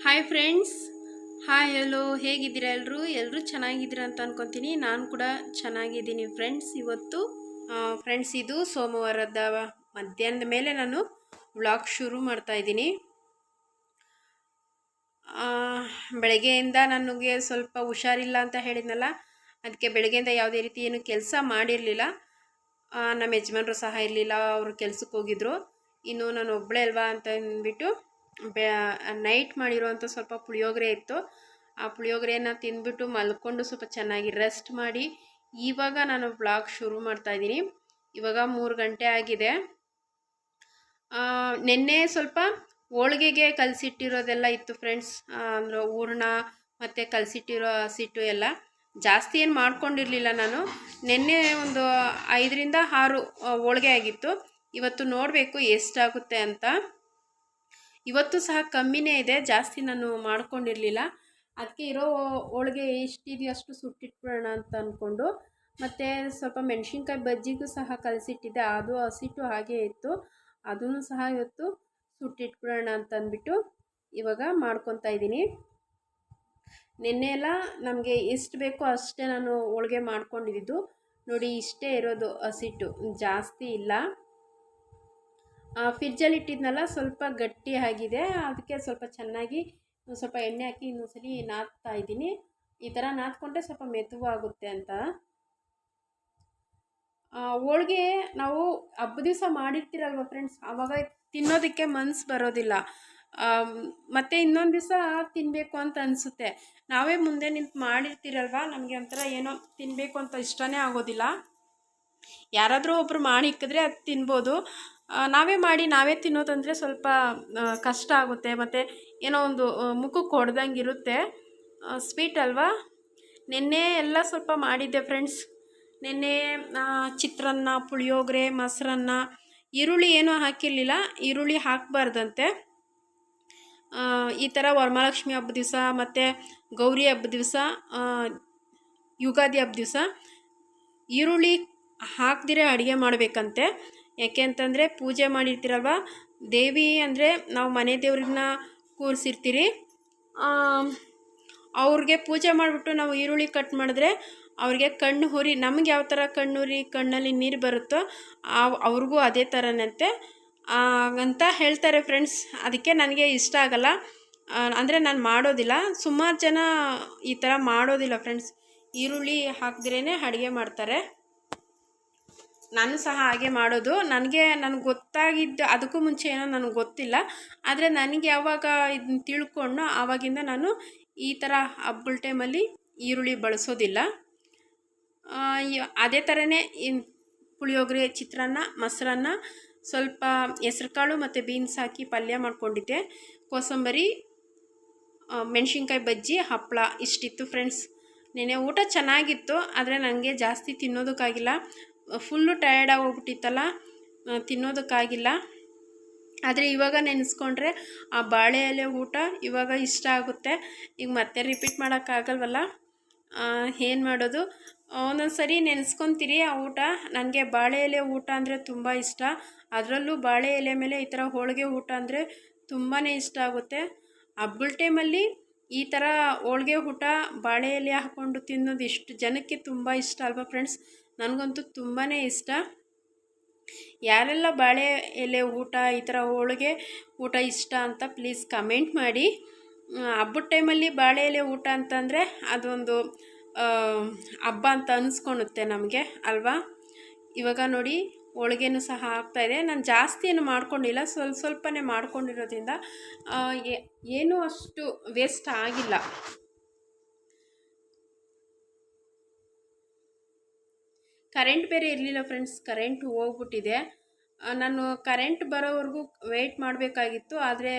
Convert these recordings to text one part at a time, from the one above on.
Hi friends hi hello ಹೇಗಿದ್ದೀರಾ ಎಲ್ಲರೂ ಎಲ್ಲರೂ ಚೆನ್ನಾಗಿದ್ದೀರಾ ಅಂತ ಅನ್ಕೊತೀನಿ. ನಾನು ಕೂಡ ಚೆನ್ನಾಗಿದ್ದೀನಿ ಫ್ರೆಂಡ್ಸ್ ಇವತ್ತು ಫ್ರೆಂಡ್ಸ್ ಇದು ಸೋಮವಾರದ ಮಧ್ಯಾಹ್ನದ ಮೇಲೆ ನಾನು ವ್ಲಾಗ್ ಶುರು ಮಾಡ್ತಾ ಇದ್ದೀನಿ. ಆ, ಬೆಳಗ್ಗೆಯಿಂದ ನನಗೆ ಸ್ವಲ್ಪ ಹುಷಾರಿಲ್ಲ ಅಂತ ಹೇಳಿದ್ನಲ್ಲ ಅದಕ್ಕೆ ಬೆಳಗ್ಗೆಯಿಂದ ಯಾವುದೇ ರೀತಿ ಏನು ಕೆಲಸ ಮಾಡಿರಲಿಲ್ಲ. ನಮ್ಮ ಯಜಮಾನರು ಸಹ ಇರಲಿಲ್ಲ ಅವರು ಕೆಲಸಕ್ಕೆ ಹೋಗಿದ್ರು. ಇನ್ನು ನಾನು ಒಬ್ಬಳೇ ಅಲ್ವಾ ಅಂತ ಅಂದ್ಬಿಟ್ಟು ನೈಟ್ ಮಾಡಿರೋವಂಥ ಸ್ವಲ್ಪ ಪುಳಿಯೋಗರೆ ಇತ್ತು. ಆ ಪುಳಿಯೋಗರೆಯನ್ನು ತಿಂದ್ಬಿಟ್ಟು ಮಲ್ಕೊಂಡು ಸ್ವಲ್ಪ ಚೆನ್ನಾಗಿ ರೆಸ್ಟ್ ಮಾಡಿ, ಇವಾಗ ನಾನು ಬ್ಲಾಗ್ ಶುರು ಮಾಡ್ತಾ ಇದ್ದೀನಿ. ಇವಾಗ ಮೂರು ಗಂಟೆ ಆಗಿದೆ. ನಿನ್ನೆ ಸ್ವಲ್ಪ ಹೋಳ್ಗೆಗೆ ಕಲಸಿಟ್ಟಿರೋದೆಲ್ಲ ಇತ್ತು ಫ್ರೆಂಡ್ಸ್ ಅಂದರೆ ಹೂರ್ಣ ಮತ್ತು ಕಲಸಿಟ್ಟಿರೋ ಹಸಿಟ್ಟು ಎಲ್ಲ. ಜಾಸ್ತಿ ಏನು ಮಾಡ್ಕೊಂಡಿರಲಿಲ್ಲ ನಾನು. ನಿನ್ನೆ ಒಂದು ಐದರಿಂದ ಆರು ಹೋಳ್ಗೆ ಆಗಿತ್ತು. ಇವತ್ತು ನೋಡಬೇಕು ಎಷ್ಟಾಗುತ್ತೆ ಅಂತ. ಇವತ್ತು ಸಹ ಕಮ್ಮಿನೇ ಇದೆ, ಜಾಸ್ತಿ ನಾನು ಮಾಡ್ಕೊಂಡಿರಲಿಲ್ಲ. ಅದಕ್ಕೆ ಇರೋ ಹೋಳಿಗೆ ಎಷ್ಟಿದೆಯೋ ಅಷ್ಟು ಸುಟ್ಟಿಟ್ಬಿಡೋಣ ಅಂತ ಅಂದ್ಕೊಂಡು ಮತ್ತು ಸ್ವಲ್ಪ ಮೆಣಸಿನ್ಕಾಯಿ ಬಜ್ಜಿಗೂ ಸಹ ಕಲಸಿಟ್ಟಿದ್ದೆ. ಅದು ಹಸಿಟ್ಟು ಹಾಗೇ ಇತ್ತು. ಅದನ್ನು ಸಹ ಇವತ್ತು ಸುಟ್ಟಿಟ್ಬಿಡೋಣ ಅಂತ ಅಂದ್ಬಿಟ್ಟು ಇವಾಗ ಮಾಡ್ಕೊತಾ ಇದ್ದೀನಿ. ನಿನ್ನೆ ಎಲ್ಲ ನಮಗೆ ಎಷ್ಟು ಬೇಕೋ ಅಷ್ಟೇ ನಾನು ಹೋಳಿಗೆ ಮಾಡ್ಕೊಂಡಿದ್ದು. ನೋಡಿ ಇಷ್ಟೇ ಇರೋದು ಹಸಿಟ್ಟು. ಜಾಸ್ತಿ ಇಲ್ಲ. ಫ್ರಿಜ್ಜಲ್ಲಿ ಇಟ್ಟಿದ್ನಲ್ಲ, ಸ್ವಲ್ಪ ಗಟ್ಟಿ ಆಗಿದೆ. ಅದಕ್ಕೆ ಸ್ವಲ್ಪ ಚೆನ್ನಾಗಿ ಸ್ವಲ್ಪ ಎಣ್ಣೆ ಹಾಕಿ ಇನ್ನೊಂದ್ಸಲಿ ನಾದ್ತಾ ಇದ್ದೀನಿ. ಈ ಥರ ನಾದ್ಕೊಂಡ್ರೆ ಸ್ವಲ್ಪ ಮೆದುವಾಗುತ್ತೆ ಅಂತ. ಹೋಳಿಗೆ ನಾವು ಹಬ್ಬ ದಿವಸ ಮಾಡಿರ್ತೀರಲ್ವ ಫ್ರೆಂಡ್ಸ್ ಆವಾಗ ತಿನ್ನೋದಕ್ಕೆ ಮನ್ಸು ಬರೋದಿಲ್ಲ. ಮತ್ತೆ ಇನ್ನೊಂದು ದಿವಸ ತಿನ್ನಬೇಕು ಅಂತ ಅನಿಸುತ್ತೆ. ನಾವೇ ಮುಂದೆ ನಿಂತು ಮಾಡಿರ್ತೀರಲ್ವ? ನಮಗೆ ಒಂಥರ ಏನೋ ತಿನ್ನಬೇಕು ಅಂತ ಇಷ್ಟನೇ ಆಗೋದಿಲ್ಲ. ಯಾರಾದರೂ ಒಬ್ಬರು ಮಾಡಿಕ್ಕಿದ್ರೆ ಅದು ತಿನ್ಬೋದು. ನಾವೇ ಮಾಡಿ, ನಾವೇ ತಿನ್ನೋದಂದರೆ ಸ್ವಲ್ಪ ಕಷ್ಟ ಆಗುತ್ತೆ. ಮತ್ತು ಏನೋ ಒಂದು ಮುಖಕ್ಕೆ ಹೊಡೆದಂಗೆ ಇರುತ್ತೆ. ಸ್ವೀಟ್ ಅಲ್ವಾ? ನಿನ್ನೆ ಎಲ್ಲ ಸ್ವಲ್ಪ ಮಾಡಿದ್ದೆ ಫ್ರೆಂಡ್ಸ್ ನಿನ್ನೆ ಚಿತ್ರಾನ್ನ, ಪುಳಿಯೋಗರೆ, ಮೊಸರನ್ನ, ಈರುಳ್ಳಿ ಏನೂ ಹಾಕಿರಲಿಲ್ಲ. ಈರುಳ್ಳಿ ಹಾಕಬಾರ್ದಂತೆ. ಈ ಥರ ವರಮಹಾಲಕ್ಷ್ಮಿ ಹಬ್ಬದ ದಿವಸ, ಮತ್ತು ಗೌರಿ ಹಬ್ಬದ ದಿವಸ ಯುಗಾದಿ ಹಬ್ಬದ ದಿವಸ ಈರುಳ್ಳಿ ಹಾಕ್ದಿರೆ ಅಡುಗೆ ಮಾಡಬೇಕಂತೆ. ಯಾಕೆ ಅಂತಂದರೆ ಪೂಜೆ ಮಾಡಿರ್ತೀರಲ್ವ? ದೇವಿ ಅಂದರೆ ನಾವು ಮನೆ ದೇವ್ರನ್ನ ಕೂರಿಸಿರ್ತೀರಿ. ಅವ್ರಿಗೆ ಪೂಜೆ ಮಾಡಿಬಿಟ್ಟು ನಾವು ಈರುಳ್ಳಿ ಕಟ್ ಮಾಡಿದ್ರೆ ಅವ್ರಿಗೆ ಕಣ್ಣು ಹುರಿ, ನಮ್ಗೆ ಯಾವ ಥರ ಕಣ್ಣು ಹುರಿ, ಕಣ್ಣಲ್ಲಿ ನೀರು ಬರುತ್ತೋ ಅವ್ರಿಗೂ ಅದೇ ಥರನಂತೆ ಅಂತ ಹೇಳ್ತಾರೆ ಫ್ರೆಂಡ್ಸ್ ಅದಕ್ಕೆ ನನಗೆ ಇಷ್ಟ ಆಗಲ್ಲ. ಅಂದರೆ ನಾನು ಮಾಡೋದಿಲ್ಲ. ಸುಮಾರು ಜನ ಈ ಥರ ಮಾಡೋದಿಲ್ಲ ಫ್ರೆಂಡ್ಸ್ ಈರುಳ್ಳಿ ಹಾಕಿದ್ರೇ ಅಡುಗೆ ಮಾಡ್ತಾರೆ. ನಾನು ಸಹ ಹಾಗೆ ಮಾಡೋದು. ನನಗೆ ನನಗೆ ಗೊತ್ತಾಗಿದ್ದು, ಅದಕ್ಕೂ ಮುಂಚೆ ಏನೋ ನನಗೆ ಗೊತ್ತಿಲ್ಲ. ಆದರೆ ನನಗೆ ಯಾವಾಗ ಇದನ್ನ ತಿಳ್ಕೊಂಡು ಆವಾಗಿಂದ ನಾನು ಈ ಥರ ಹಬ್ಬಗಳ ಟೈಮಲ್ಲಿ ಈರುಳ್ಳಿ ಬಳಸೋದಿಲ್ಲ. ಅದೇ ಥರನೇ ಪುಳಿಯೋಗರೆ, ಚಿತ್ರಾನ್ನ, ಮೊಸರನ್ನ ಸ್ವಲ್ಪ ಹೆಸ್ರುಕಾಳು ಮತ್ತು ಬೀನ್ಸ್ ಹಾಕಿ ಪಲ್ಯ ಮಾಡ್ಕೊಂಡಿದ್ದೆ. ಕೋಸಂಬರಿ ಮೆಣಸಿನ್ಕಾಯಿ ಬಜ್ಜಿ ಹಪ್ಪಳ ಇಷ್ಟಿತ್ತು ಫ್ರೆಂಡ್ಸ್ ನೆನೆ ಊಟ ಚೆನ್ನಾಗಿತ್ತು, ಆದರೆ ನನಗೆ ಜಾಸ್ತಿ ತಿನ್ನೋದಕ್ಕಾಗಿಲ್ಲ. Full tired ಆಗೋಗ್ಬಿಟ್ಟಿತ್ತಲ್ಲ ತಿನ್ನೋದಕ್ಕಾಗಿಲ್ಲ. ಆದರೆ ಇವಾಗ ನೆನೆಸ್ಕೊಂಡ್ರೆ ಆ ಬಾಳೆ ಎಲೆ ಊಟ ಇವಾಗ ಇಷ್ಟ ಆಗುತ್ತೆ. ಈಗ ಮತ್ತೆ ರಿಪೀಟ್ ಮಾಡೋಕ್ಕಾಗಲ್ವಲ್ಲ? ಏನು ಮಾಡೋದು? ಒಂದೊಂದು ಸರಿ ನೆನೆಸ್ಕೊತೀರಿ ಆ ಊಟ. ನನಗೆ ಬಾಳೆ ಎಲೆ ಊಟ ಅಂದರೆ ತುಂಬ ಇಷ್ಟ. ಅದರಲ್ಲೂ ಬಾಳೆ ಎಲೆ ಮೇಲೆ ಈ ಥರ ಹೋಳಿಗೆ ಊಟ ಅಂದರೆ ತುಂಬಾ ಇಷ್ಟ ಆಗುತ್ತೆ. ಹಬ್ಬಳ ಟೈಮಲ್ಲಿ ಈ ಥರ ಹೋಳಿಗೆ ಊಟ, ಬಾಳೆ ಎಲೆ ಹಾಕ್ಕೊಂಡು ತಿನ್ನೋದು ಇಷ್ಟು ಜನಕ್ಕೆ ತುಂಬ ಇಷ್ಟ ಅಲ್ವಾ ಫ್ರೆಂಡ್ಸ್ ನನಗಂತೂ ತುಂಬಾ ಇಷ್ಟ. ಯಾರೆಲ್ಲ ಬಾಳೆ ಎಲೆ ಊಟ, ಈ ಥರ ಹೋಳಿಗೆ ಊಟ ಇಷ್ಟ ಅಂತ ಪ್ಲೀಸ್ ಕಮೆಂಟ್ ಮಾಡಿ. ಹಬ್ಬದ ಟೈಮಲ್ಲಿ ಬಾಳೆ ಎಲೆ ಊಟ ಅಂತಂದರೆ ಅದೊಂದು ಹಬ್ಬ ಅಂತ ಅನ್ಸ್ಕೊಳುತ್ತೆ ನಮಗೆ, ಅಲ್ವಾ? ಇವಾಗ ನೋಡಿ, ಹೋಳಿಗೆನೂ ಸಹ ಆಗ್ತಾಯಿದೆ ನಾನು ಜಾಸ್ತಿ ಏನು ಮಾಡ್ಕೊಂಡಿಲ್ಲ, ಸ್ವಲ್ಪ ಸ್ವಲ್ಪನೇ ಮಾಡ್ಕೊಂಡಿರೋದ್ರಿಂದ ಏನೂ ಅಷ್ಟು ವೇಸ್ಟ್ ಆಗಿಲ್ಲ. ಕರೆಂಟ್ ಬೇರೆ ಇರಲಿಲ್ಲ ಫ್ರೆಂಡ್ಸ್ ಕರೆಂಟ್ ಹೋಗ್ಬಿಟ್ಟಿದೆ. ನಾನು ಕರೆಂಟ್ ಬರೋವರೆಗೂ ವೆಯ್ಟ್ ಮಾಡಬೇಕಾಗಿತ್ತು, ಆದರೆ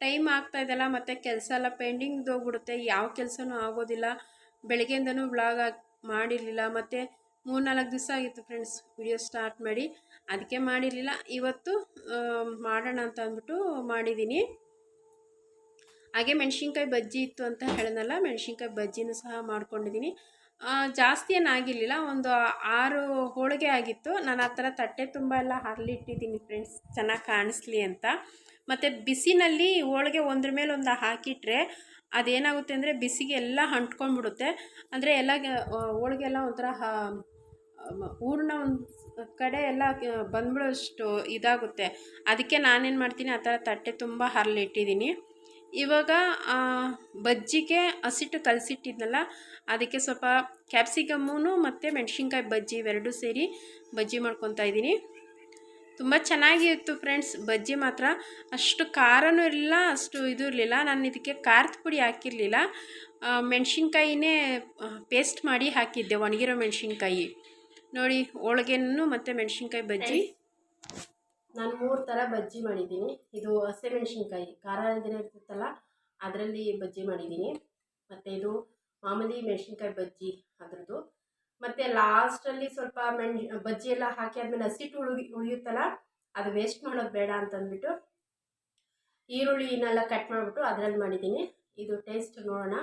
ಟೈಮ್ ಆಗ್ತಾ ಇದೆಲ್ಲ ಮತ್ತು ಕೆಲಸ ಎಲ್ಲ ಪೆಂಡಿಂಗ್ದು ಹೋಗ್ಬಿಡುತ್ತೆ ಯಾವ ಕೆಲಸನೂ ಆಗೋದಿಲ್ಲ. ಬೆಳಗ್ಗೆಯಿಂದನೂ ಬ್ಲಾಗ್ ಮಾಡಿರಲಿಲ್ಲ, ಮತ್ತು ಮೂರ್ನಾಲ್ಕು ದಿವಸ ಆಗಿತ್ತು ಫ್ರೆಂಡ್ಸ್ ವಿಡಿಯೋ ಸ್ಟಾರ್ಟ್ ಮಾಡಿ. ಅದಕ್ಕೆ ಮಾಡಿರಲಿಲ್ಲ, ಇವತ್ತು ಮಾಡೋಣ ಅಂತ ಅಂದ್ಬಿಟ್ಟು ಮಾಡಿದ್ದೀನಿ ಹಾಗೆ ಮೆಣಸಿನ್ಕಾಯಿ ಬಜ್ಜಿ ಇತ್ತು ಅಂತ ಹೇಳಿದ್ನಲ್ಲ ಮೆಣಸಿನ್ಕಾಯಿ ಬಜ್ಜಿನೂ ಸಹ ಮಾಡ್ಕೊಂಡಿದ್ದೀನಿ ಜಾಸ್ತಿ ಏನಾಗಿರಲಿಲ್ಲ ಒಂದು ಆರು ಹೋಳಿಗೆ ಆಗಿತ್ತು. ನಾನು ಆ ಥರ ತಟ್ಟೆ ತುಂಬ ಎಲ್ಲ ಹರಲಿಟ್ಟಿದ್ದೀನಿ ಫ್ರೆಂಡ್ಸ್ ಚೆನ್ನಾಗಿ ಕಾಣಿಸ್ಲಿ ಅಂತ. ಮತ್ತು ಬಿಸಿನಲ್ಲಿ ಹೋಳಿಗೆ ಒಂದ್ರ ಮೇಲೆ ಒಂದು ಹಾಕಿಟ್ರೆ ಅದೇನಾಗುತ್ತೆ ಅಂದರೆ ಬಿಸಿಗೆ ಎಲ್ಲ ಅಂಟ್ಕೊಂಡ್ಬಿಡುತ್ತೆ. ಅಂದರೆ ಎಲ್ಲ ಹೋಳಿಗೆ ಎಲ್ಲ ಒಂಥರ ಊರ್ನ ಒಂದು ಕಡೆ ಎಲ್ಲ ಬಂದ್ಬಿಡೋಷ್ಟು ಇದಾಗುತ್ತೆ. ಅದಕ್ಕೆ ನಾನೇನು ಮಾಡ್ತೀನಿ, ಆ ಥರ ತಟ್ಟೆ ತುಂಬ ಹರಳಿಟ್ಟಿದ್ದೀನಿ ಇವಾಗ ಬಜ್ಜಿಗೆ ಹಸಿಟ್ಟು ಕಲಸಿಟ್ಟಿದ್ನಲ್ಲ, ಅದಕ್ಕೆ ಸ್ವಲ್ಪ ಕ್ಯಾಪ್ಸಿಕಮ್ಮೂ ಮತ್ತು ಮೆಣಸಿನ್ಕಾಯಿ ಬಜ್ಜಿ ಇವೆರಡೂ ಸೇರಿ ಬಜ್ಜಿ ಮಾಡ್ಕೊತಾ ಇದ್ದೀನಿ. ತುಂಬ ಚೆನ್ನಾಗಿತ್ತು ಫ್ರೆಂಡ್ಸ್, ಬಜ್ಜಿ ಮಾತ್ರ. ಅಷ್ಟು ಖಾರನೂ ಇರಲಿಲ್ಲ, ಅಷ್ಟು ಇದು ಇರಲಿಲ್ಲ. ನಾನು ಇದಕ್ಕೆ ಖಾರದ ಪುಡಿ ಹಾಕಿರಲಿಲ್ಲ. ಮೆಣಸಿನ್ಕಾಯಿನೇ ಪೇಸ್ಟ್ ಮಾಡಿ ಹಾಕಿದ್ದೆ, ಒಣಗಿರೋ ಮೆಣಸಿನ್ಕಾಯಿ. ನೋಡಿ, ಹೋಳಿಗೆನೂ ಮತ್ತು ಮೆಣಸಿನ್ಕಾಯಿ ಬಜ್ಜಿ. ನಾನು ಮೂರು ಥರ ಬಜ್ಜಿ ಮಾಡಿದ್ದೀನಿ. ಇದು ಹಸಿಮೆಣ್ಸಿನ್ಕಾಯಿ, ಖಾರ ಇಲ್ದಿರ ಇರ್ತಿತ್ತಲ್ಲ, ಅದರಲ್ಲಿ ಬಜ್ಜಿ ಮಾಡಿದ್ದೀನಿ. ಮತ್ತು ಇದು ಮಾಮೂಲಿ ಮೆಣಸಿನ್ಕಾಯಿ ಬಜ್ಜಿ ಅದರದ್ದು. ಮತ್ತು ಲಾಸ್ಟಲ್ಲಿ ಸ್ವಲ್ಪ ಮೆಣ್, ಬಜ್ಜಿ ಎಲ್ಲ ಹಾಕಿ ಆದಮೇಲೆ ಹಸಿಟ್ಟು ಉಳಿ ಉಳಿಯುತ್ತಲ್ಲ, ಅದು ವೇಸ್ಟ್ ಮಾಡೋದು ಬೇಡ ಅಂತಂದ್ಬಿಟ್ಟು ಈರುಳ್ಳಿನೆಲ್ಲ ಕಟ್ ಮಾಡಿಬಿಟ್ಟು ಅದರಲ್ಲಿ ಮಾಡಿದ್ದೀನಿ. ಇದು ಟೇಸ್ಟ್ ನೋಡೋಣ.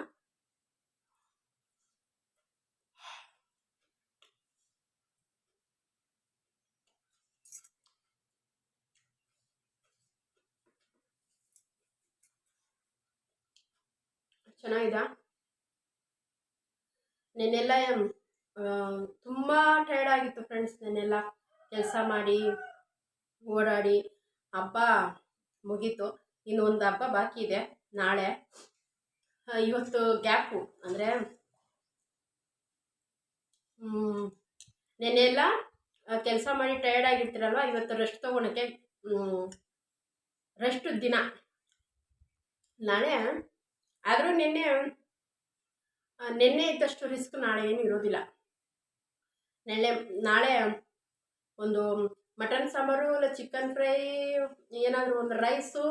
ಚೆನ್ನಾಗಿದೆ? ನೆನ್ನೆಲ್ಲ ತುಂಬ ಟಯರ್ಡ್ ಆಗಿತ್ತು ಫ್ರೆಂಡ್ಸ್ ನೆನ್ನೆಲ್ಲ. ಕೆಲಸ ಮಾಡಿ, ಓಡಾಡಿ. ಹಬ್ಬ ಮುಗೀತು. ಇನ್ನು ಒಂದು ಹಬ್ಬ ಬಾಕಿ ಇದೆ. ನಾಳೆ. ಇವತ್ತು ಗ್ಯಾಪು. ಅಂದರೆ ನೆನ್ನೆಲ್ಲ ಕೆಲಸ ಮಾಡಿ ಟಯರ್ಡ್ ಆಗಿರ್ತೀರಲ್ವ? ಇವತ್ತು ರೆಸ್ಟ್ ತೊಗೊಳಕ್ಕೆ ರೆಸ್ಟ್ ದಿನ. ನಾಳೆ ಆದರೂ ನಿನ್ನೆ ನಿನ್ನೆ ಇದ್ದಷ್ಟು ರಿಸ್ಕ್ ನಾಳೆ ಏನು ಇರೋದಿಲ್ಲ. ನೆನ್ನೆ, ನಾಳೆ ಒಂದು ಮಟನ್ ಸಾಂಬಾರು ಇಲ್ಲ ಚಿಕನ್ ಫ್ರೈ ಏನಾದರೂ ಒಂದು ರೈಸು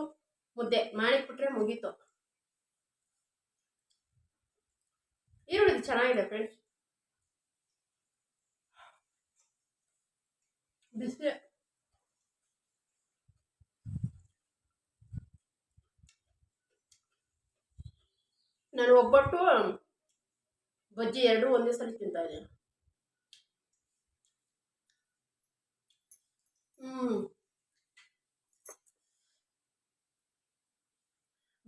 ಮುದ್ದೆ ಮಾಡಿಕೊಟ್ರೆ ಮುಗೀತು. ಈರುಳ್ಳಿ ಚೆನ್ನಾಗಿದೆ ಫ್ರೆಂಡ್ಸ್ ಬಿಸಿ ನಾನು ಒಬ್ಬಟ್ಟು, ಬಜ್ಜಿ ಎರಡು ಒಂದೇ ಸಲ ತಿಂತಾ ಇದ್ದೀನಿ. ಹ್ಮ್.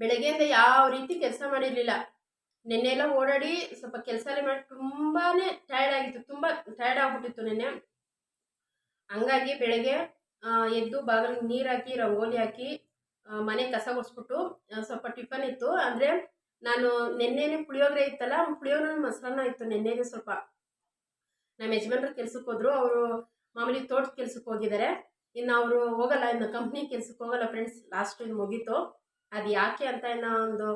ಬೆಳಗ್ಗೆಯಿಂದ ಯಾವ ರೀತಿ ಕೆಲಸ ಮಾಡಿರ್ಲಿಲ್ಲ. ನಿನ್ನೆ ಎಲ್ಲ ಓಡಾಡಿ ಸ್ವಲ್ಪ ಕೆಲಸ ಎಲ್ಲ ಮಾಡಿ ತುಂಬಾನೇ ಟಯರ್ಡ್ ಆಗಿತ್ತು, ತುಂಬ ಟಯರ್ಡ್ ಆಗ್ಬಿಟ್ಟಿತ್ತು ನಿನ್ನೆ. ಹಂಗಾಗಿ ಬೆಳಗ್ಗೆ ಎದ್ದು ಬಾಗಿಲಿಗೆ ನೀರು ಹಾಕಿ, ರಂಗೋಲಿ ಹಾಕಿ ಮನೆ ಕಸ ಗುಡಿಸ್ಬಿಟ್ಟು ಸ್ವಲ್ಪ ಟಿಫನ್ ಇತ್ತು. ಅಂದರೆ ನಾನು ನಿನ್ನೆನೆ ಪುಳಿಯೋಗರೆ ಇತ್ತಲ್ಲ, ಪುಳಿಯೋಗರೆ ಮೊಸರನ್ನ ಇತ್ತು ನಿನ್ನೆನೆ ಸ್ವಲ್ಪ. ನಮ್ಮ ಯಜಮಾನ್ರ ಕೆಲ್ಸಕ್ಕೆ ಹೋದ್ರು, ಅವರು ಮಾಮೂಲಿ ತೋಟದ ಕೆಲ್ಸಕ್ಕೆ ಹೋಗಿದ್ದಾರೆ ಇನ್ನು ಅವರು ಹೋಗಲ್ಲ, ಇನ್ನು ಕಂಪ್ನಿ ಕೆಲ್ಸಕ್ಕೆ ಹೋಗಲ್ಲ ಫ್ರೆಂಡ್ಸ್ ಲಾಸ್ಟ್ ಇದು ಮುಗೀತು. ಅದು ಯಾಕೆ ಅಂತ ಇನ್ನೂ ಒಂದು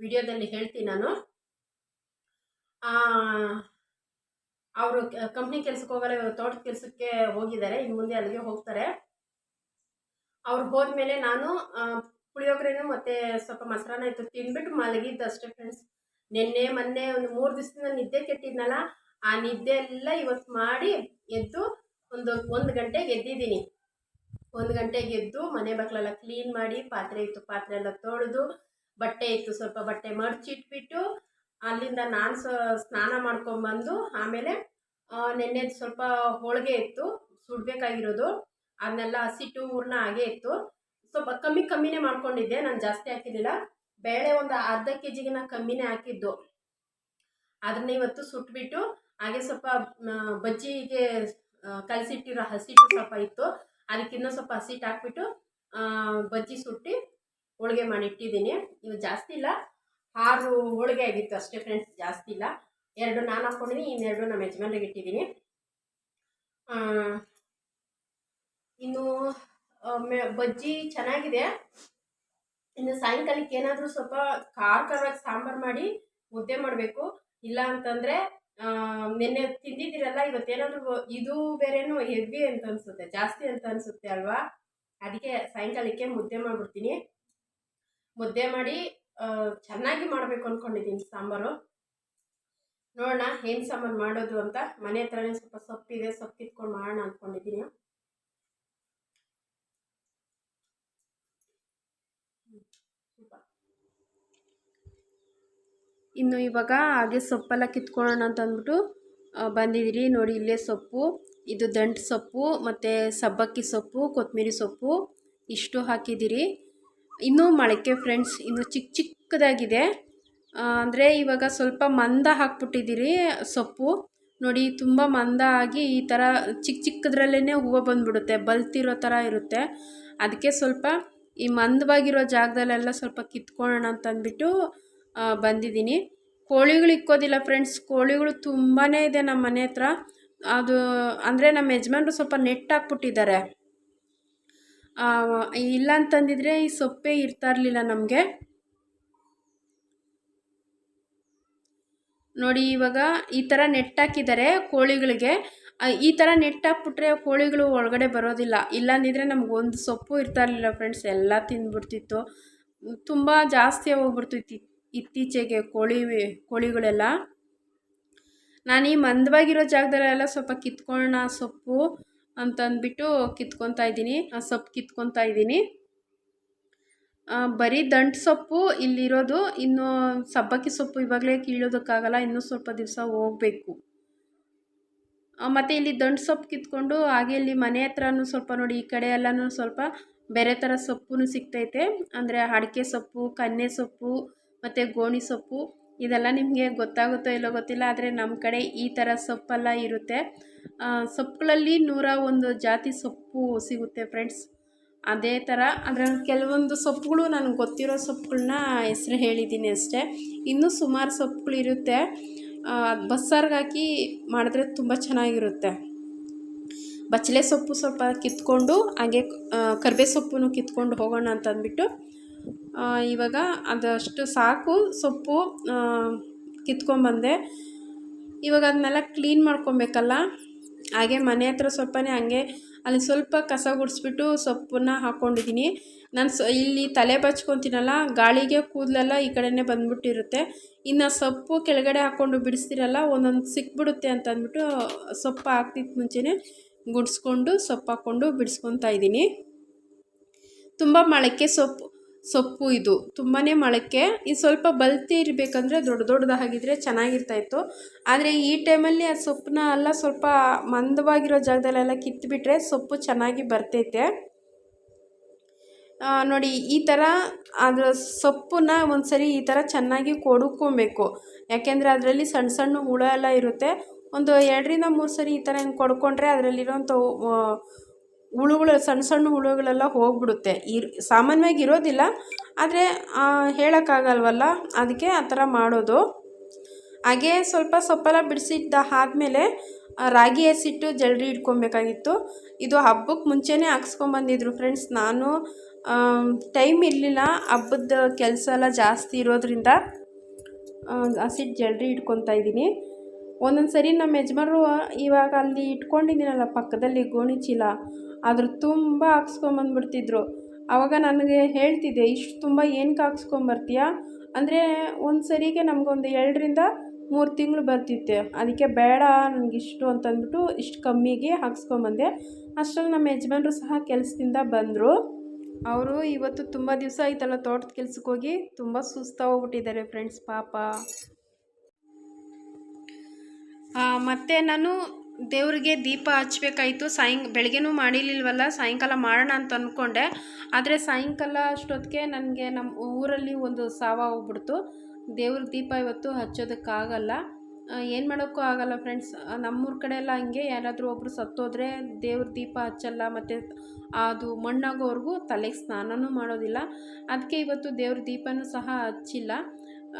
ವಿಡಿಯೋದಲ್ಲಿ ಹೇಳ್ತೀನಿ ನಾನು. ಅವರು ಕಂಪ್ನಿ ಕೆಲ್ಸಕ್ಕೆ ಹೋಗಲ್ಲ ತೋಟದ ಕೆಲಸಕ್ಕೆ ಹೋಗಿದ್ದಾರೆ ಇನ್ನು ಮುಂದೆ ಅಲ್ಲಿಗೆ ಹೋಗ್ತಾರೆ. ಅವ್ರು ಹೋದ್ಮೇಲೆ ನಾನು ಪುಳಿಯೋಗರೆನೂ ಮತ್ತು ಸ್ವಲ್ಪ ಮೊಸರನ್ನ ಇತ್ತು ತಿಂದ್ಬಿಟ್ಟು ಮಲಗಿದ್ದು ಅಷ್ಟೇ ಫ್ರೆಂಡ್ಸ್ ನಿನ್ನೆ, ಮೊನ್ನೆ ಒಂದು ಮೂರು ದಿವಸದಿಂದ ನಿದ್ದೆ ಕೆಟ್ಟಿದ್ನಲ್ಲ, ಆ ನಿದ್ದೆ ಎಲ್ಲ ಇವತ್ತು ಮಾಡಿ ಎದ್ದು ಒಂದು ಒಂದು ಗಂಟೆಗೆ ಎದ್ದಿದ್ದೀನಿ. ಒಂದು ಗಂಟೆಗೆ ಎದ್ದು ಮನೆ ಬಾಗಿಲೆಲ್ಲ ಕ್ಲೀನ್ ಮಾಡಿ ಪಾತ್ರೆ ಇತ್ತು, ಪಾತ್ರೆ ಎಲ್ಲ ತೊಳೆದು ಬಟ್ಟೆ ಇತ್ತು, ಸ್ವಲ್ಪ ಬಟ್ಟೆ ಮಡಚಿಟ್ಬಿಟ್ಟು ಅಲ್ಲಿಂದ ನಾನು ಸ, ಸ್ನಾನ ಮಾಡ್ಕೊಂಬಂದು ಆಮೇಲೆ ನೆನ್ನೆದು ಸ್ವಲ್ಪ ಹೋಳಿಗೆ ಇತ್ತು, ಸುಡಬೇಕಾಗಿರೋದು. ಅದನ್ನೆಲ್ಲ ಹಸಿಟ್ಟು ಹೂರ್ಣ ಹಾಗೆ ಇತ್ತು. ಸ್ವಲ್ಪ ಕಮ್ಮಿ ಕಮ್ಮಿನೇ ಮಾಡ್ಕೊಂಡಿದ್ದೆ. ನಾನು ಜಾಸ್ತಿ ಹಾಕಿರಲಿಲ್ಲ. ಬೇಳೆ ಒಂದು ಅರ್ಧ ಕೆ ಜಿಗೆ ನಾನು ಕಮ್ಮಿನೇ ಹಾಕಿದ್ದು. ಅದನ್ನ ಇವತ್ತು ಸುಟ್ಬಿಟ್ಟು, ಹಾಗೆ ಸ್ವಲ್ಪ ಬಜ್ಜಿಗೆ ಕಲಸಿಟ್ಟಿರೋ ಹಸಿಟ್ಟು ಸ್ವಲ್ಪ ಇತ್ತು. ಅದಕ್ಕಿನ್ನ ಸ್ವಲ್ಪ ಹಸಿಟ್ಟು ಹಾಕ್ಬಿಟ್ಟು ಬಜ್ಜಿ ಸುಟ್ಟಿ ಹೋಳಿಗೆ ಮಾಡಿ ಇಟ್ಟಿದ್ದೀನಿ. ಜಾಸ್ತಿ ಇಲ್ಲ. ಆರು ಹೋಳಿಗೆ ಆಗಿತ್ತು ಅಷ್ಟೇ ಫ್ರೆಂಡ್ಸ್ ಜಾಸ್ತಿ ಇಲ್ಲ. ಎರಡು ನಾನು ಹಾಕ್ಕೊಂಡಿದ್ದೀನಿ ಇನ್ನೆರಡು ನಮ್ಮ ಯಜಮಾನ್ರಿಗೆ ಇಟ್ಟಿದ್ದೀನಿ. ಇನ್ನು ಬಜ್ಜಿ ಚೆನ್ನಾಗಿದೆ. ಇನ್ನು ಸಾಯಂಕಾಲಕ್ಕೆ ಏನಾದರೂ ಸ್ವಲ್ಪ ಖಾರ ಖಾರವಾಗಿ ಸಾಂಬಾರು ಮಾಡಿ ಮುದ್ದೆ ಮಾಡಬೇಕು. ಇಲ್ಲ ಅಂತಂದರೆ ನಿನ್ನೆ ತಿಂದಿದ್ದೀರಲ್ಲ, ಇವತ್ತೇನಾದರೂ ಇದು ಬೇರೆನೂ ಹೆವಿ ಅಂತ ಅನಿಸುತ್ತೆ, ಜಾಸ್ತಿ ಅಂತ ಅನಿಸುತ್ತೆ ಅಲ್ವಾ? ಅದಕ್ಕೆ ಸಾಯಂಕಾಲಕ್ಕೆ ಮುದ್ದೆ ಮಾಡಿಬಿಡ್ತೀನಿ. ಮುದ್ದೆ ಮಾಡಿ ಚೆನ್ನಾಗಿ ಮಾಡಬೇಕು ಅಂದ್ಕೊಂಡಿದ್ದೀನಿ ಸಾಂಬಾರು. ನೋಡೋಣ, ಏನು ಸಾಂಬಾರು ಮಾಡೋದು ಅಂತ. ಮನೆ ಹತ್ರನೇ ಸ್ವಲ್ಪ ಸೊಪ್ಪಿದೆ ಸೊಪ್ಪು ಕಿತ್ಕೊಂಡು ಮಾಡೋಣ ಅಂದ್ಕೊಂಡಿದ್ದೀನಿ ಇನ್ನು ಇವಾಗ ಹಾಗೆ ಸೊಪ್ಪೆಲ್ಲ ಕಿತ್ಕೊಳ್ಳೋಣ ಅಂತ ಅಂದ್ಬಿಟ್ಟು ಬಂದಿದ್ದೀರಿ. ನೋಡಿ, ಇಲ್ಲೇ ಸೊಪ್ಪು, ಇದು ದಂಟು ಸೊಪ್ಪು, ಮತ್ತು ಸಬ್ಬಕ್ಕಿ ಸೊಪ್ಪು ಕೊತ್ತಂಬರಿ ಸೊಪ್ಪು, ಇಷ್ಟು ಹಾಕಿದ್ದೀರಿ. ಇನ್ನೂ ಮೊಳಕೆ ಫ್ರೆಂಡ್ಸ್ ಇನ್ನು ಚಿಕ್ಕ ಚಿಕ್ಕದಾಗಿದೆ. ಅಂದರೆ ಇವಾಗ ಸ್ವಲ್ಪ ಮಂದ ಹಾಕ್ಬಿಟ್ಟಿದ್ದೀರಿ ಸೊಪ್ಪು. ನೋಡಿ, ತುಂಬ ಮಂದ ಆಗಿ ಈ ಥರ ಚಿಕ್ಕ ಚಿಕ್ಕದ್ರಲ್ಲೇ ಹೂವು ಬಂದ್ಬಿಡುತ್ತೆ, ಬಲ್ತಿರೋ ಥರ ಇರುತ್ತೆ. ಅದಕ್ಕೆ ಸ್ವಲ್ಪ ಈ ಮಂದವಾಗಿರೋ ಜಾಗದಲ್ಲೆಲ್ಲ ಸ್ವಲ್ಪ ಕಿತ್ಕೊಳ್ಳೋಣ ಅಂತ ಅಂದ್ಬಿಟ್ಟು ಬಂದಿದ್ದೀನಿ. ಕೋಳಿಗಳು ಇಕ್ಕೋದಿಲ್ಲ ಫ್ರೆಂಡ್ಸ್ ಕೋಳಿಗಳು ತುಂಬಾ ಇದೆ ನಮ್ಮ ಮನೆ ಹತ್ರ. ಅದು ಅಂದರೆ ನಮ್ಮ ಯಜಮಾನ್ರು ಸ್ವಲ್ಪ ನೆಟ್ ಹಾಕ್ಬಿಟ್ಟಿದ್ದಾರೆ. ಇಲ್ಲ ಅಂತಂದಿದ್ರೆ ಈ ಸೊಪ್ಪೆ ಇರ್ತಾ ಇರಲಿಲ್ಲ ನಮಗೆ. ನೋಡಿ ಇವಾಗ ಈ ಥರ ನೆಟ್ ಹಾಕಿದ್ದಾರೆ ಕೋಳಿಗಳಿಗೆ. ಈ ಥರ ನೆಟ್ ಹಾಕ್ಬಿಟ್ರೆ ಕೋಳಿಗಳು ಒಳಗಡೆ ಬರೋದಿಲ್ಲ. ಇಲ್ಲಾಂದಿದ್ರೆ ಒಂದು ಸೊಪ್ಪು ಇರ್ತಾ ಇರಲಿಲ್ಲ ಫ್ರೆಂಡ್ಸ್ ಎಲ್ಲ ತಿಂದ್ಬಿಡ್ತಿತ್ತು. ತುಂಬ ಜಾಸ್ತಿ ಹೋಗ್ಬಿಡ್ತಿತ್ತು. ಇತ್ತೀಚೆಗೆ ಕೋಳಿ, ಕೋಳಿಗಳೆಲ್ಲ. ನಾನು ಈ ಮಂದವಾಗಿರೋ ಜಾಗದಲ್ಲೆಲ್ಲ ಸ್ವಲ್ಪ ಕಿತ್ಕೊಳ್ಳೋಣ ಸೊಪ್ಪು ಅಂತಂದ್ಬಿಟ್ಟು ಕಿತ್ಕೊತಾ ಇದ್ದೀನಿ. ಆ ಸೊಪ್ಪು ಕಿತ್ಕೊತಾ ಇದ್ದೀನಿ. ಬರೀ ದಂಟು ಸೊಪ್ಪು ಇಲ್ಲಿರೋದು. ಇನ್ನು ಸಬ್ಬಕ್ಕಿ ಸೊಪ್ಪು ಇವಾಗಲೇ ಕೀಳೋದಕ್ಕಾಗಲ್ಲ. ಇನ್ನೂ ಸ್ವಲ್ಪ ದಿವಸ ಹೋಗಬೇಕು. ಮತ್ತು ಇಲ್ಲಿ ದಂಟು ಸೊಪ್ಪು ಕಿತ್ಕೊಂಡು ಹಾಗೆ ಇಲ್ಲಿ ಮನೆ ಹತ್ರನೂ ಸ್ವಲ್ಪ ನೋಡಿ, ಈ ಕಡೆ ಎಲ್ಲನೂ ಸ್ವಲ್ಪ ಬೇರೆ ಥರ ಸೊಪ್ಪು ಸಿಗ್ತೈತೆ. ಅಂದರೆ ಅಡಿಕೆ ಸೊಪ್ಪು, ಕನ್ನೆ ಸೊಪ್ಪು ಮತ್ತು ಗೋಣಿ ಸೊಪ್ಪು, ಇದೆಲ್ಲ ನಿಮಗೆ ಗೊತ್ತಾಗುತ್ತೋ ಇಲ್ಲೋ ಗೊತ್ತಿಲ್ಲ, ಆದರೆ ನಮ್ಮ ಕಡೆ ಈ ಥರ ಸೊಪ್ಪೆಲ್ಲ ಇರುತ್ತೆ. ಸೊಪ್ಪುಗಳಲ್ಲಿ ನೂರ ಒಂದು ಜಾತಿ ಸೊಪ್ಪು ಸಿಗುತ್ತೆ ಫ್ರೆಂಡ್ಸ್ ಅದೇ ಥರ ಅದರಲ್ಲಿ ಕೆಲವೊಂದು ಸೊಪ್ಪುಗಳು ನನಗೆ ಗೊತ್ತಿರೋ ಸೊಪ್ಪುಗಳನ್ನ ಹೆಸರು ಹೇಳಿದ್ದೀನಿ ಅಷ್ಟೇ. ಇನ್ನೂ ಸುಮಾರು ಸೊಪ್ಪುಗಳು ಇರುತ್ತೆ. ಬಸ್ಸಾರ್ಗೆ ಹಾಕಿ ಮಾಡಿದ್ರೆ ತುಂಬ ಚೆನ್ನಾಗಿರುತ್ತೆ. ಬಚ್ಚಲೆ ಸೊಪ್ಪು ಸ್ವಲ್ಪ ಕಿತ್ಕೊಂಡು, ಹಾಗೆ ಕರ್ಬೇ ಸೊಪ್ಪು ಕಿತ್ಕೊಂಡು ಹೋಗೋಣ ಅಂತ ಅಂದ್ಬಿಟ್ಟು ಇವಾಗ ಅದಷ್ಟು ಸಾಕು, ಸೊಪ್ಪು ಕಿತ್ಕೊಂಡ್ಬಂದೆ. ಇವಾಗ ಅದನ್ನೆಲ್ಲ ಕ್ಲೀನ್ ಮಾಡ್ಕೊಬೇಕಲ್ಲ? ಹಾಗೆ ಮನೆ ಹತ್ರ ಸ್ವಲ್ಪನೇ ಹಂಗೆ ಅಲ್ಲಿ ಸ್ವಲ್ಪ ಕಸ ಗುಡಿಸ್ಬಿಟ್ಟು ಸೊಪ್ಪನ್ನ ಹಾಕ್ಕೊಂಡಿದ್ದೀನಿ ನಾನು ಸ, ಇಲ್ಲಿ ತಲೆ ಬಚ್ಕೊತೀನಲ್ಲ, ಗಾಳಿಗೆ ಕೂದಲೆಲ್ಲ ಈ ಕಡೆನೇ ಬಂದ್ಬಿಟ್ಟಿರುತ್ತೆ. ಇನ್ನು ಸೊಪ್ಪು ಕೆಳಗಡೆ ಹಾಕ್ಕೊಂಡು ಬಿಡಿಸ್ತಿರಲ್ಲ, ಒಂದೊಂದು ಸಿಕ್ಬಿಡುತ್ತೆ ಅಂತ ಅಂದ್ಬಿಟ್ಟು ಸೊಪ್ಪು ಹಾಕ್ತಿದ್ದ ಮುಂಚೆನೇ ಗುಡಿಸ್ಕೊಂಡು ಸೊಪ್ಪು ಹಾಕ್ಕೊಂಡು ಬಿಡಿಸ್ಕೊತಾ ಇದ್ದೀನಿ. ತುಂಬ ಮೊಳಕೆ ಸೊಪ್ಪು ಸೊಪ್ಪು ಇದು. ತುಂಬಾ ಮೊಳಕೆ, ಇದು ಸ್ವಲ್ಪ ಬಲ್ತಿ ಇರಬೇಕಂದ್ರೆ ದೊಡ್ಡ ದೊಡ್ಡದಾಗಿದ್ದರೆ ಚೆನ್ನಾಗಿರ್ತಾಯಿತ್ತು. ಆದರೆ ಈ ಟೈಮಲ್ಲಿ ಆ ಸೊಪ್ಪನ್ನ ಎಲ್ಲ ಸ್ವಲ್ಪ ಮಂದವಾಗಿರೋ ಜಾಗದಲ್ಲೆಲ್ಲ ಕಿತ್ತುಬಿಟ್ರೆ ಸೊಪ್ಪು ಚೆನ್ನಾಗಿ ಬರ್ತೈತೆ. ನೋಡಿ, ಈ ಥರ ಅದರ ಸೊಪ್ಪನ್ನ ಒಂದು ಸರಿ ಈ ಥರ ಚೆನ್ನಾಗಿ ಕೊಡ್ಕೊಬೇಕು. ಯಾಕೆಂದರೆ ಅದರಲ್ಲಿ ಸಣ್ಣ ಸಣ್ಣ ಹುಳ ಎಲ್ಲ ಇರುತ್ತೆ. ಒಂದು ಎರಡರಿಂದ ಮೂರು ಸರಿ ಈ ಥರ ಹಿಂಗೆ ಕೊಡ್ಕೊಂಡ್ರೆ ಅದರಲ್ಲಿರೋಂಥ ಹುಳುಗಳು, ಸಣ್ಣ ಸಣ್ಣ ಹುಳುಗಳೆಲ್ಲ ಹೋಗ್ಬಿಡುತ್ತೆ. ಇರ್ ಸಾಮಾನ್ಯವಾಗಿ ಇರೋದಿಲ್ಲ. ಆದರೆ ಹೇಳೋಕ್ಕಾಗಲ್ವಲ್ಲ? ಅದಕ್ಕೆ ಆ ಥರ ಮಾಡೋದು. ಹಾಗೇ ಸ್ವಲ್ಪ ಸೊಪ್ಪೆಲ್ಲ ಬಿಡಿಸಿದ್ದ ಆದಮೇಲೆ ರಾಗಿ ಹಸಿಟ್ಟು ಜಲ್ರಿ ಇಟ್ಕೊಬೇಕಾಗಿತ್ತು ಇದು ಹಬ್ಬಕ್ಕೆ ಮುಂಚೆನೇ ಹಾಕ್ಸ್ಕೊಂಬಂದಿದ್ರು ಫ್ರೆಂಡ್ಸ್. ನಾನು ಟೈಮ್ ಇರಲಿಲ್ಲ. ಹಬ್ಬದ ಕೆಲಸ ಎಲ್ಲ ಜಾಸ್ತಿ ಇರೋದ್ರಿಂದ ಹಸಿಟ್ಟು ಜಲ್ರಿ ಇಟ್ಕೊತಾ ಇದ್ದೀನಿ. ಒಂದೊಂದು ಸರಿ ನಮ್ಮ ಯಜಮಾನರು ಇವಾಗ ಅಲ್ಲಿ ಇಟ್ಕೊಂಡಿದ್ದೀನಲ್ಲ, ಪಕ್ಕದಲ್ಲಿ ಗೋಣಿ ಚೀಲ ಅದ್ರ ತುಂಬ ಹಾಕ್ಸ್ಕೊಂಬಂದ್ಬಿಡ್ತಿದ್ರು. ಆವಾಗ ನನಗೆ ಹೇಳ್ತಿದ್ದೆ, ಇಷ್ಟು ತುಂಬ ಏನಕ್ಕೆ ಹಾಕ್ಸ್ಕೊಂಬರ್ತೀಯ? ಅಂದರೆ ಒಂದು ಸರಿಗೆ ನಮಗೊಂದು ಎರಡರಿಂದ ಮೂರು ತಿಂಗಳು ಬರ್ತಿತ್ತೆ. ಅದಕ್ಕೆ ಬೇಡ ನನಗಿಷ್ಟು ಅಂತಂದ್ಬಿಟ್ಟು ಇಷ್ಟು ಕಮ್ಮಿಗೆ ಹಾಕ್ಸ್ಕೊಂಬಂದೆ. ಅಷ್ಟರಲ್ಲಿ ನಮ್ಮ ಯಜಮಾನ್ರು ಸಹ ಕೆಲಸದಿಂದ ಬಂದರು. ಅವರು ಇವತ್ತು ತುಂಬ ದಿವಸ ಆಯ್ತಲ್ಲ ತೋಟದ ಕೆಲ್ಸಕ್ಕೆ ಹೋಗಿ? ತುಂಬ ಸುಸ್ತಾಗೋಗ್ಬಿಟ್ಟಿದ್ದಾರೆ ಫ್ರೆಂಡ್ಸ್, ಪಾಪ. ಮತ್ತು ನಾನು ದೇವರಿಗೆ ದೀಪ ಹಚ್ಬೇಕಾಯ್ತು. ಸಾಯಂ, ಬೆಳಗ್ಗೆನೂ ಮಾಡಿರ್ಲಿಲ್ವಲ್ಲ, ಸಾಯಂಕಾಲ ಮಾಡೋಣ ಅಂತ ಅಂದ್ಕೊಂಡೆ. ಆದರೆ ಸಾಯಂಕಾಲ ಅಷ್ಟೊತ್ತಿಗೆ ನನಗೆ ನಮ್ಮ ಊರಲ್ಲಿ ಒಂದು ಸಾವ ಹೋಗ್ಬಿಡ್ತು. ದೇವ್ರಿಗೆ ದೀಪ ಇವತ್ತು ಹಚ್ಚೋದಕ್ಕಾಗಲ್ಲ. ಏನು ಮಾಡೋಕ್ಕೂ ಆಗಲ್ಲ ಫ್ರೆಂಡ್ಸ್. ನಮ್ಮೂರ ಕಡೆ ಎಲ್ಲ ಹಂಗೆ. ಯಾರಾದರೂ ಒಬ್ಬರು ಸತ್ತೋದ್ರೆ ದೇವ್ರ ದೀಪ ಹಚ್ಚಲ್ಲ, ಮತ್ತು ಅದು ಮಣ್ಣಾಗೋವರೆಗೂ ತಲೆಗೆ ಸ್ನಾನನೂ ಮಾಡೋದಿಲ್ಲ. ಅದಕ್ಕೆ ಇವತ್ತು ದೇವ್ರ ದೀಪನೂ ಸಹ ಹಚ್ಚಿಲ್ಲ.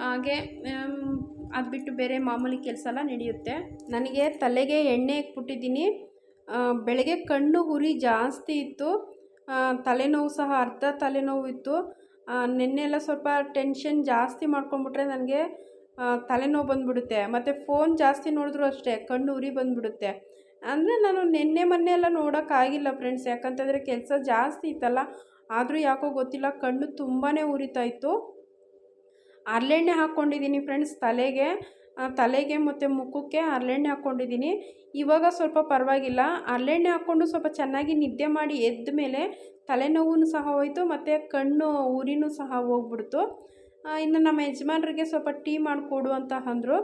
ಹಾಗೆ ಅದು ಬಿಟ್ಟು ಬೇರೆ ಮಾಮೂಲಿ ಕೆಲಸ ಎಲ್ಲ ನಡೆಯುತ್ತೆ. ನನಗೆ ತಲೆಗೆ ಎಣ್ಣೆ ಇಕ್ಬಿಟ್ಟಿದ್ದೀನಿ ಬೆಳಗ್ಗೆ ಕಣ್ಣು ಉರಿ ಜಾಸ್ತಿ ಇತ್ತು. ತಲೆನೋವು ಸಹ, ಅರ್ಧ ತಲೆನೋವು ಇತ್ತು. ನಿನ್ನೆ ಎಲ್ಲ ಸ್ವಲ್ಪ ಟೆನ್ಷನ್ ಜಾಸ್ತಿ ಮಾಡ್ಕೊಂಡ್ಬಿಟ್ರೆ ನನಗೆ ತಲೆನೋವು ಬಂದುಬಿಡುತ್ತೆ. ಮತ್ತು ಫೋನ್ ಜಾಸ್ತಿ ನೋಡಿದ್ರು ಅಷ್ಟೇ, ಕಣ್ಣು ಉರಿ ಬಂದುಬಿಡುತ್ತೆ. ಅಂದರೆ ನಾನು ನಿನ್ನೆ ಮೊನ್ನೆ ಎಲ್ಲ ನೋಡೋಕ್ಕಾಗಿಲ್ಲ ಫ್ರೆಂಡ್ಸ್. ಯಾಕಂತಂದರೆ ಕೆಲಸ ಜಾಸ್ತಿ ಇತ್ತಲ್ಲ, ಆದರೂ ಯಾಕೋ ಗೊತ್ತಿಲ್ಲ, ಕಣ್ಣು ತುಂಬಾ ಉರಿತಾ ಇತ್ತು. ಹರಳೆಣ್ಣೆ ಹಾಕ್ಕೊಂಡಿದ್ದೀನಿ ಫ್ರೆಂಡ್ಸ್ ತಲೆಗೆ ತಲೆಗೆ ಮತ್ತು ಮುಖಕ್ಕೆ ಹರಳೆಣ್ಣೆ ಹಾಕ್ಕೊಂಡಿದ್ದೀನಿ. ಇವಾಗ ಸ್ವಲ್ಪ ಪರವಾಗಿಲ್ಲ. ಹರಳೆಣ್ಣೆ ಹಾಕ್ಕೊಂಡು ಸ್ವಲ್ಪ ಚೆನ್ನಾಗಿ ನಿದ್ದೆ ಮಾಡಿ ಎದ್ದ ಮೇಲೆ ತಲೆನೋವು ಸಹ ಹೋಯಿತು, ಮತ್ತು ಕಣ್ಣು ಉರಿನೂ ಸಹ ಹೋಗ್ಬಿಡ್ತು. ಇನ್ನು ನಮ್ಮ ಯಜಮಾನ್ರಿಗೆ ಸ್ವಲ್ಪ ಟೀ ಮಾಡಿಕೊಡು ಅಂತ ಅಂದರು.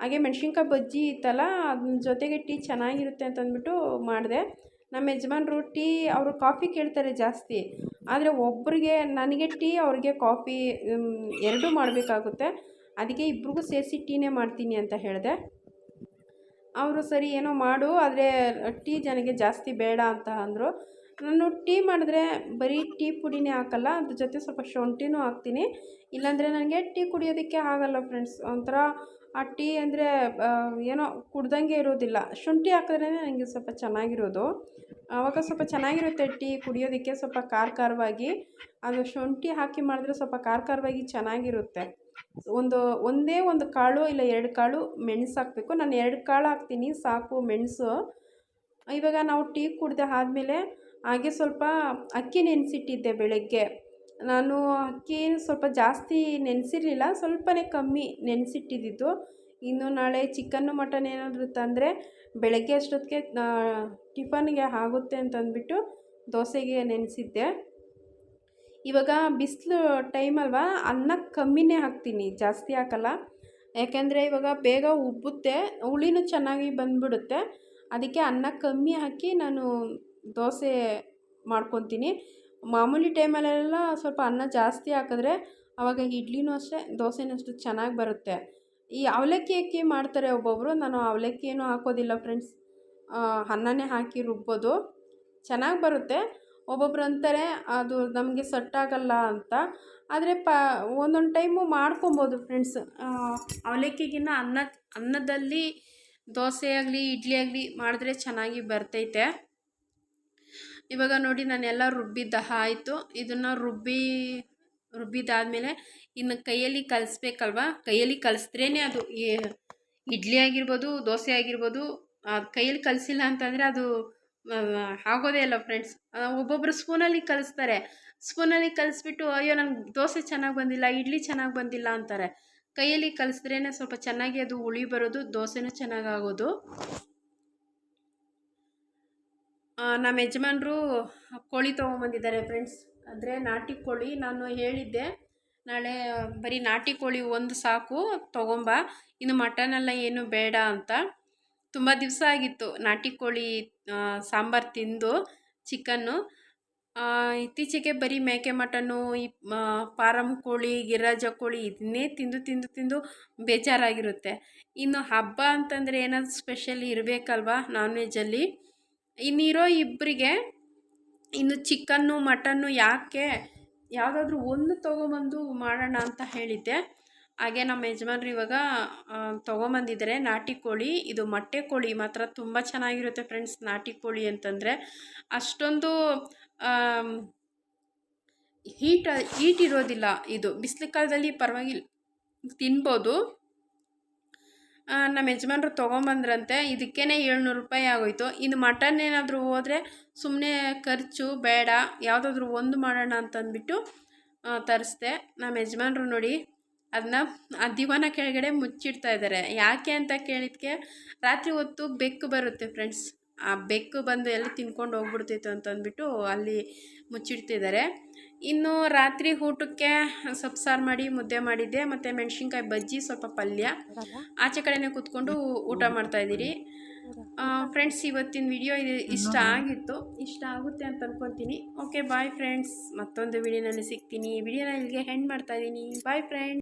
ಹಾಗೆ ಮೆಣಸಿನ್ಕಾಯಿ ಬಜ್ಜಿ ಇತ್ತಲ್ಲ ಅದ್ರ ಜೊತೆಗೆ ಟೀ ಚೆನ್ನಾಗಿರುತ್ತೆ ಅಂತ ಅಂದ್ಬಿಟ್ಟು ಮಾಡಿದೆ. ನಮ್ಮ ಯಜಮಾನ್ರು ಟೀ ಅವರು ಕಾಫಿ ಕೇಳ್ತಾರೆ ಜಾಸ್ತಿ. ಆದರೆ ಒಬ್ಬರಿಗೆ ನನಗೆ ಟೀ ಅವ್ರಿಗೆ ಕಾಫಿ ಎರಡೂ ಮಾಡಬೇಕಾಗುತ್ತೆ. ಅದಕ್ಕೆ ಇಬ್ರಿಗೂ ಸೇರಿಸಿ ಟೀನೇ ಮಾಡ್ತೀನಿ ಅಂತ ಹೇಳಿದೆ. ಅವರು ಸರಿ, ಏನೋ ಮಾಡು, ಆದರೆ ಟೀ ಜನಗೆ ಜಾಸ್ತಿ ಬೇಡ ಅಂತ ಅಂದರು. ನಾನು ಟೀ ಮಾಡಿದ್ರೆ ಬರೀ ಟೀ ಪುಡಿನೇ ಹಾಕಲ್ಲ, ಅದ್ರ ಜೊತೆ ಸ್ವಲ್ಪ ಶುಂಠಿನೂ ಹಾಕ್ತೀನಿ. ಇಲ್ಲಾಂದರೆ ನನಗೆ ಟೀ ಕುಡಿಯೋದಕ್ಕೆ ಆಗಲ್ಲ ಫ್ರೆಂಡ್ಸ್. ಒಂಥರ ಆ ಟೀ ಅಂದರೆ ಏನೋ ಕುಡ್ದಂಗೆ ಇರೋದಿಲ್ಲ. ಶುಂಠಿ ಹಾಕಿದ್ರೇ ನನಗೆ ಸ್ವಲ್ಪ ಚೆನ್ನಾಗಿರೋದು. ಆವಾಗ ಸ್ವಲ್ಪ ಚೆನ್ನಾಗಿರುತ್ತೆ ಟೀ ಕುಡಿಯೋದಕ್ಕೆ, ಸ್ವಲ್ಪ ಖಾರ ಖಾರವಾಗಿ ಅದು ಶುಂಠಿ ಹಾಕಿ ಮಾಡಿದ್ರೆ ಸ್ವಲ್ಪ ಖಾರ ಖಾರವಾಗಿ ಚೆನ್ನಾಗಿರುತ್ತೆ. ಒಂದು, ಒಂದೇ ಒಂದು ಕಾಳು ಇಲ್ಲ ಎರಡು ಕಾಳು ಮೆಣಸು ಹಾಕಬೇಕು. ನಾನು ಎರಡು ಕಾಳು ಹಾಕ್ತೀನಿ, ಸಾಕು, ಮೆಣಸು. ಇವಾಗ ನಾವು ಟೀ ಕುಡ್ದೆ ಆದಮೇಲೆ ಹಾಗೆ ಸ್ವಲ್ಪ ಅಕ್ಕಿ ನೆನೆಸಿಟ್ಟಿದ್ದೆ ಬೆಳಗ್ಗೆ. ನಾನು ಅಕ್ಕಿ ಸ್ವಲ್ಪ ಜಾಸ್ತಿ ನೆನೆಸಿರ್ಲಿಲ್ಲ, ಸ್ವಲ್ಪನೇ ಕಮ್ಮಿ ನೆನೆಸಿಟ್ಟಿದ್ದಿದ್ದು ಇನ್ನು ನಾಳೆ ಚಿಕನ್ನು, ಮಟನ್ ಏನಾದರೂ ತಂದರೆ ಬೆಳಗ್ಗೆ ಅಷ್ಟೊತ್ತಿಗೆ ಟಿಫನ್ಗೆ ಆಗುತ್ತೆ ಅಂತಂದ್ಬಿಟ್ಟು ದೋಸೆಗೆ ನೆನೆಸಿದ್ದೆ. ಇವಾಗ ಬಿಸಿಲು ಟೈಮ್ ಅಲ್ವಾ, ಅನ್ನ ಕಮ್ಮಿನೇ ಹಾಕ್ತೀನಿ, ಜಾಸ್ತಿ ಹಾಕಲ್ಲ. ಯಾಕೆಂದರೆ ಇವಾಗ ಬೇಗ ಉಬ್ಬುತ್ತೆ, ಹುಳಿನೂ ಚೆನ್ನಾಗಿ ಬಂದ್ಬಿಡುತ್ತೆ. ಅದಕ್ಕೆ ಅನ್ನ ಕಮ್ಮಿ ಹಾಕಿ ನಾನು ದೋಸೆ ಮಾಡ್ಕೊತೀನಿ. ಮಾಮೂಲಿ ಟೈಮಲ್ಲೆಲ್ಲ ಸ್ವಲ್ಪ ಅನ್ನ ಜಾಸ್ತಿ ಹಾಕಿದ್ರೆ ಆವಾಗ ಇಡ್ಲಿನೂ ಅಷ್ಟೇ, ದೋಸೆನೂ ಅಷ್ಟು ಚೆನ್ನಾಗಿ ಬರುತ್ತೆ. ಈ ಅವಲಕ್ಕಿ ಅಕ್ಕಿ ಮಾಡ್ತಾರೆ ಒಬ್ಬೊಬ್ಬರು ನಾನು ಅವಲಕ್ಕಿ ಏನೂ ಹಾಕೋದಿಲ್ಲ ಫ್ರೆಂಡ್ಸ್. ಅನ್ನನೇ ಹಾಕಿ ರುಬ್ಬೋದು. ಚೆನ್ನಾಗಿ ಬರುತ್ತೆ. ಒಬ್ಬೊಬ್ರು ಅಂತಾರೆ, ಅದು ನಮಗೆ ಸಟ್ಟಾಗಲ್ಲ ಅಂತ. ಆದರೆ ಪ, ಒಂದೊಂದು ಟೈಮು ಮಾಡ್ಕೊಬೋದು ಫ್ರೆಂಡ್ಸ್. ಅವಲಕ್ಕಿಗಿನ್ನ ಅನ್ನ, ಅನ್ನದಲ್ಲಿ ದೋಸೆ ಆಗಲಿ, ಇಡ್ಲಿ ಆಗಲಿ ಮಾಡಿದ್ರೆ ಚೆನ್ನಾಗಿ ಬರ್ತೈತೆ. ಇವಾಗ ನೋಡಿ ನಾನೆಲ್ಲ ರುಬ್ಬಿದ್ದ ಆಯಿತು. ಇದನ್ನು ರುಬ್ಬಿ ರುಬ್ಬಿದ್ದಾದಮೇಲೆ ಇನ್ನು ಕೈಯಲ್ಲಿ ಕಲಿಸ್ಬೇಕಲ್ವ? ಕೈಯಲ್ಲಿ ಕಲಿಸಿದ್ರೇ ಅದು ಇಡ್ಲಿ ಆಗಿರ್ಬೋದು ದೋಸೆ ಆಗಿರ್ಬೋದು ಅದು ಕೈಯಲ್ಲಿ ಕಲಿಸಿಲ್ಲ ಅಂತಂದರೆ ಅದು ಆಗೋದೇ ಇಲ್ಲ ಫ್ರೆಂಡ್ಸ್ ಒಬ್ಬೊಬ್ಬರು ಸ್ಪೂನಲ್ಲಿ ಕಲಿಸ್ತಾರೆ. ಸ್ಪೂನಲ್ಲಿ ಕಲಿಸ್ಬಿಟ್ಟು ಅಯ್ಯೋ ನನಗೆ ದೋಸೆ ಚೆನ್ನಾಗಿ ಬಂದಿಲ್ಲ ಇಡ್ಲಿ ಚೆನ್ನಾಗಿ ಬಂದಿಲ್ಲ ಅಂತಾರೆ. ಕೈಯಲ್ಲಿ ಕಲಿಸಿದ್ರೇ ಸ್ವಲ್ಪ ಚೆನ್ನಾಗಿ ಅದು ಉಳಿ ಬರೋದು ದೋಸೆನೂ ಚೆನ್ನಾಗಿ ಆಗೋದು. ಆ, ನಮ್ಮ ಯಜಮಾನ್ರು ಕೋಳಿ ತೊಗೊಂಬಂದಿದ್ದಾರೆ ಫ್ರೆಂಡ್ಸ್ ಅಂದರೆ ನಾಟಿ ಕೋಳಿ ನಾನು ಹೇಳಿದ್ದೆ. ನಾಳೆ ಬರೀ ನಾಟಿ ಕೋಳಿ ಒಂದು ಸಾಕು, ತೊಗೊಂಬ. ಇನ್ನು ಮಟನೆಲ್ಲ ಏನು ಬೇಡ ಅಂತ. ತುಂಬ ದಿವಸ ಆಗಿತ್ತು ನಾಟಿ ಕೋಳಿ ಸಾಂಬಾರು ತಿಂದು ಚಿಕನ್ನು ಇತ್ತೀಚೆಗೆ ಬರೀ ಮೇಕೆ ಮಟನ್ನು ಈ ಫಾರಮ್ ಕೋಳಿ, ಗಿರಾಜ ಕೋಳಿ ಇದನ್ನೇ ತಿಂದು ತಿಂದು ತಿಂದು ಬೇಜಾರಾಗಿರುತ್ತೆ. ಇನ್ನು ಹಬ್ಬ ಅಂತಂದರೆ ಏನಾದರೂ ಸ್ಪೆಷಲ್ ಇರಬೇಕಲ್ವಾ ನಾನ್ ವೆಜ್ಜಲ್ಲಿ ಇನ್ನಿರೋ ಇಬ್ಬರಿಗೆ ಇನ್ನು ಚಿಕನ್ನು, ಮಟನ್ನು ಯಾಕೆ ಯಾವುದಾದ್ರೂ ಒಂದು ತೊಗೊಂಬಂದು ಮಾಡೋಣ ಅಂತ ಹೇಳಿದ್ದೆ. ಹಾಗೆ ನಮ್ಮ ಯಜಮಾನ್ರು ಇವಾಗ ತೊಗೊಂಬಂದಿದ್ದಾರೆ ನಾಟಿ ಕೋಳಿ. ಇದು ಮೊಟ್ಟೆ ಕೋಳಿ ಮಾತ್ರ ತುಂಬ ಚೆನ್ನಾಗಿರುತ್ತೆ ಫ್ರೆಂಡ್ಸ್ ನಾಟಿ ಕೋಳಿ ಅಂತಂದರೆ. ಅಷ್ಟೊಂದು ಹೀಟ್ ಹೀಟ್ ಇರೋದಿಲ್ಲ ಇದು. ಬಿಸಿಲು ಕಾಲದಲ್ಲಿ ಪರವಾಗಿಲ್ಲ ತಿನ್ಬೋದು. ನಮ್ಮ ಯಜಮಾನ್ರು ತೊಗೊಂಬಂದ್ರಂತೆ ಇದಕ್ಕೇ ಏಳ್ನೂರು ರೂಪಾಯಿ ಆಗೋಯ್ತು. ಇನ್ನು ಮಟನ್ ಏನಾದರೂ ಹೋದರೆ ಸುಮ್ಮನೆ ಖರ್ಚು, ಬೇಡ, ಯಾವುದಾದ್ರೂ ಒಂದು ಮಾಡೋಣ ಅಂತಂದ್ಬಿಟ್ಟು ತರಿಸ್ದೆ. ನಮ್ಮ ಯಜಮಾನ್ರು ನೋಡಿ ಅದನ್ನ ಆ ದಿವಾನ ಕೆಳಗಡೆ ಮುಚ್ಚಿಡ್ತಾ ಇದ್ದಾರೆ ಯಾಕೆ ಅಂತ ಕೇಳಿದ್ಕೆ, ರಾತ್ರಿ ಹೊತ್ತು ಬೆಕ್ಕು ಬರುತ್ತೆ ಫ್ರೆಂಡ್ಸ್. ಆ ಬೆಕ್ಕು ಬಂದು ಎಲ್ಲಿ ತಿನ್ಕೊಂಡು ಹೋಗ್ಬಿಡ್ತೈತೆ ಅಂತಂದ್ಬಿಟ್ಟು ಅಲ್ಲಿ ಮುಚ್ಚಿಡ್ತಿದ್ದಾರೆ ಇನ್ನು ರಾತ್ರಿ ಊಟಕ್ಕೆ ಸೊಪ್ಪು ಸಾರು ಮಾಡಿ ಮುದ್ದೆ ಮಾಡಿದ್ದೆ ಮತ್ತು ಮೆಣಸಿನ್ಕಾಯಿ ಬಜ್ಜಿ ಸ್ವಲ್ಪ ಪಲ್ಯ. ಆಚೆ ಕಡೆನೇ ಕೂತ್ಕೊಂಡು ಊಟ ಮಾಡ್ತಾಯಿದ್ದೀರಿ ಫ್ರೆಂಡ್ಸ್ ಇವತ್ತಿನ ವಿಡಿಯೋ ಇದು ಇಷ್ಟ ಆಗಿತ್ತು. ಇಷ್ಟ ಆಗುತ್ತೆ ಅಂತ ಅಂದ್ಕೊತೀನಿ ಓಕೆ ಬಾಯ್ ಫ್ರೆಂಡ್ಸ್ ಮತ್ತೊಂದು ವಿಡಿಯೋನಲ್ಲಿ ಸಿಗ್ತೀನಿ. ವಿಡಿಯೋನ ಇಲ್ಲಿಗೆ ಹೆಂಡ್ ಮಾಡ್ತಾ ಇದ್ದೀನಿ. Bye friends